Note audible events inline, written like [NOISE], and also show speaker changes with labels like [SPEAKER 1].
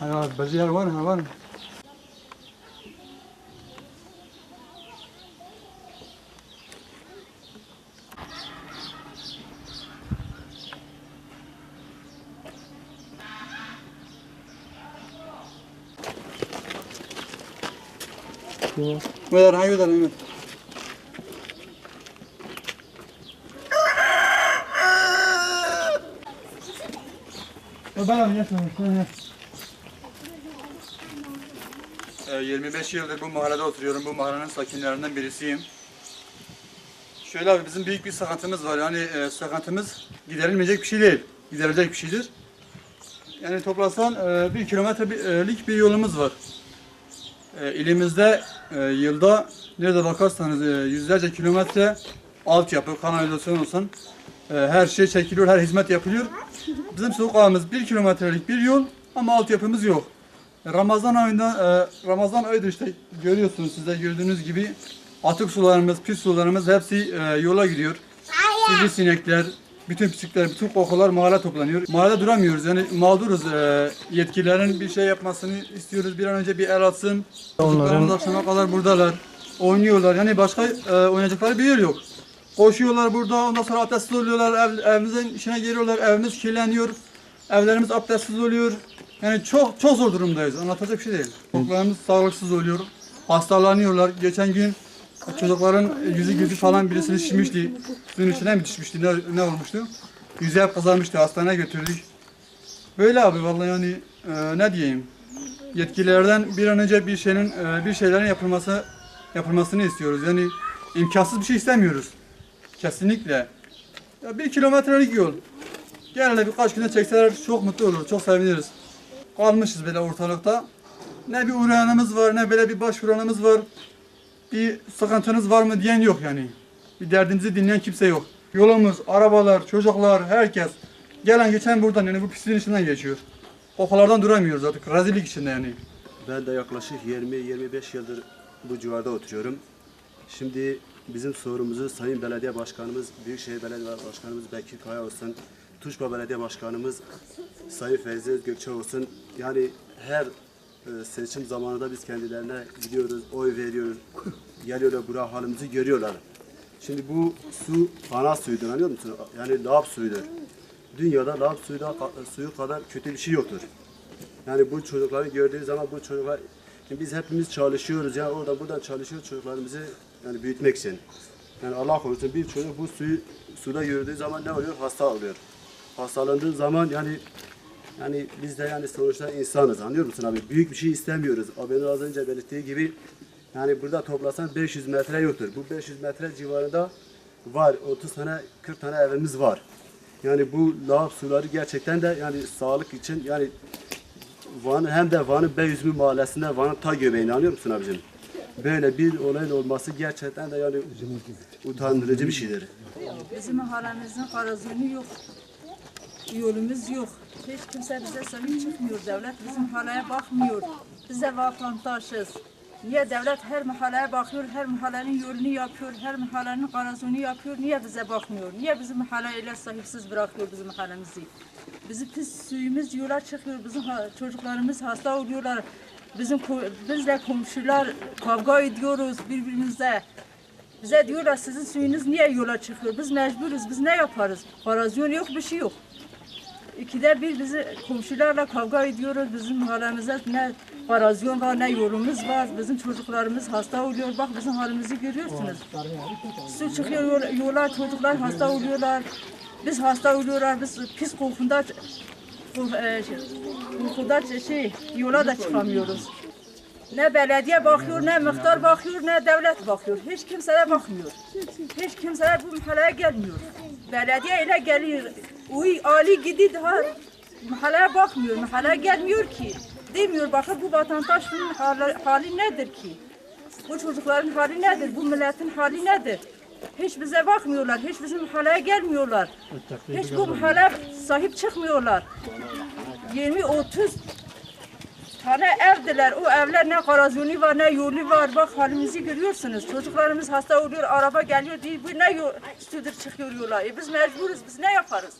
[SPEAKER 1] Ha, bazı yer var mı? Var mı? Ver, hangi ver, hangi ver? Ben yapıyorum. Ee, 25 yıldır bu mahallede oturuyorum. Bu mahallenin sakinlerinden birisiyim. Şöyle abi bizim büyük bir sıkıntımız var. Yani e, sıkıntımız giderilmeyecek bir şey değil. Giderilecek bir şeydir. Yani toplasan e, bir kilometrelik bir yolumuz var. E, ilimizde e, yılda nerede bakarsanız e, yüzlerce kilometre altyapı, kanalizasyon olsun e, her şey çekiliyor, her hizmet yapılıyor. Bizim sokağımız bir kilometrelik bir yol ama altyapımız yok. Ramazan ayında, e, Ramazan ayıdır işte görüyorsunuz siz de gördüğünüz gibi atık sularımız, pis sularımız hepsi e, yola gidiyor. Sivrisinekler, bütün pislikler, bütün kokular mahalle toplanıyor. Mahallede duramıyoruz yani mağduruz. E, yetkililerin bir şey yapmasını istiyoruz. Bir an önce bir el atsın. Çocuklarımız akşama kadar buradalar. Oynuyorlar. Yani başka e, oynayacakları bir yer yok. Koşuyorlar burada, ondan sonra abdestsiz oluyorlar, ev, evimizin içine giriyorlar, evimiz kirleniyor, evlerimiz abdestsiz oluyor. Yani çok çok zor durumdayız, anlatacak bir şey değil. Çocuklarımız sağlıksız oluyor, hastalanıyorlar. Geçen gün çocukların yüzü gözü falan birisini şişmişti, suyun içine mi düşmüştü, ne, ne olmuştu? Yüzü hep kızarmıştı, hastaneye götürdük. Böyle abi vallahi yani e, ne diyeyim, yetkililerden bir an önce bir şeyin, e, bir şeylerin yapılması yapılmasını istiyoruz. Yani imkansız bir şey istemiyoruz. Kesinlikle. Ya bir kilometrelik yol. Gene birkaç güne çekseler çok mutlu olur, çok seviniriz. Kalmışız böyle ortalıkta. Ne bir uğrayanımız var, ne böyle bir başvuranımız var. Bir sıkıntınız var mı diyen yok yani. Bir derdinizi dinleyen kimse yok. Yolumuz, arabalar, çocuklar, herkes. Gelen geçen buradan yani bu pisliğin içinden geçiyor. Kokulardan duramıyoruz artık. Rezillik içinde yani.
[SPEAKER 2] Ben de yaklaşık 20-25 yıldır bu civarda oturuyorum. Şimdi bizim sorumuzu Sayın Belediye Başkanımız, Büyükşehir Belediye Başkanımız Bekir Kaya olsun, Tuşba Belediye Başkanımız Sayın Feyzi Özgökçe olsun. Yani her e, seçim zamanında biz kendilerine gidiyoruz, oy veriyoruz. [LAUGHS] Geliyorlar buraya halimizi görüyorlar. Şimdi bu su ana suyudur anlıyor musun? Yani lağap suyudur. Dünyada lağap suyu, da- suyu kadar kötü bir şey yoktur. Yani bu çocukları gördüğü zaman bu çocuklar şimdi biz hepimiz çalışıyoruz ya orada buradan çalışıyoruz çocuklarımızı yani büyütmek için. Yani Allah korusun bir çocuk bu suyu suda yürüdüğü zaman ne oluyor? Hasta oluyor. Hastalandığı zaman yani yani biz de yani sonuçta insanız anlıyor musun abi? Büyük bir şey istemiyoruz. Abinin az önce belirttiği gibi yani burada toplasan 500 metre yoktur. Bu 500 metre civarında var. 30 tane 40 tane evimiz var. Yani bu lağap suları gerçekten de yani sağlık için yani Van hem de Van'ın Beyüzmü mahallesinde Van'ın ta göbeğini anlıyor musun abicim? Böyle bir olayın olması gerçekten de yani utandırıcı bir şeydir.
[SPEAKER 3] Bizim mahallemizin garazyonu yok. Yolumuz yok. Hiç kimse bize sahip çıkmıyor. Devlet bizim mahalleye bakmıyor. Biz de vatandaşız. Niye devlet her mahalleye bakıyor, her mahallenin yolunu yapıyor, her mahallenin garazyonu yapıyor, niye bize bakmıyor? Niye bizim mahalleyle sahipsiz bırakıyor bizim mahallemizi? Bizim pis suyumuz yola çıkıyor, bizim çocuklarımız hasta oluyorlar. Bizim bizle komşular kavga ediyoruz birbirimizle. Bize diyorlar sizin suyunuz niye yola çıkıyor? Biz mecburuz, biz ne yaparız? Parazyon yok, bir şey yok. İkide bir bizi komşularla kavga ediyoruz. Bizim mahallemize ne parazyon var, ne yolumuz var. Bizim çocuklarımız hasta oluyor. Bak bizim halimizi görüyorsunuz. Su çıkıyor yol- yola, çocuklar hasta oluyorlar. Biz hasta oluyorlar, biz pis kokunda ko- e, şey, şey, yola da çıkamıyoruz. Ne belediye bakıyor, ne muhtar bakıyor, ne devlet bakıyor. Hiç kimse de bakmıyor. Hiç kimse de bu mahalleye gelmiyor. Belediye ile geliyor. Uy Ali gidi daha mahalleye bakmıyor. Mahalleye gelmiyor ki. Demiyor bakın bu vatandaşın hali, hali nedir ki? Bu çocukların hali nedir? Bu milletin hali nedir? Hiç bize bakmıyorlar. Hiç bizim mahalleye gelmiyorlar. Hiç bu mahalleye sahip çıkmıyorlar. 20-30 tane evdiler. O evler ne garazyonu var ne yolu var. Bak halimizi görüyorsunuz. Çocuklarımız hasta oluyor. Araba geliyor diye bu ne yol, üstüdür çıkıyor yola. E biz mecburuz. Biz ne yaparız?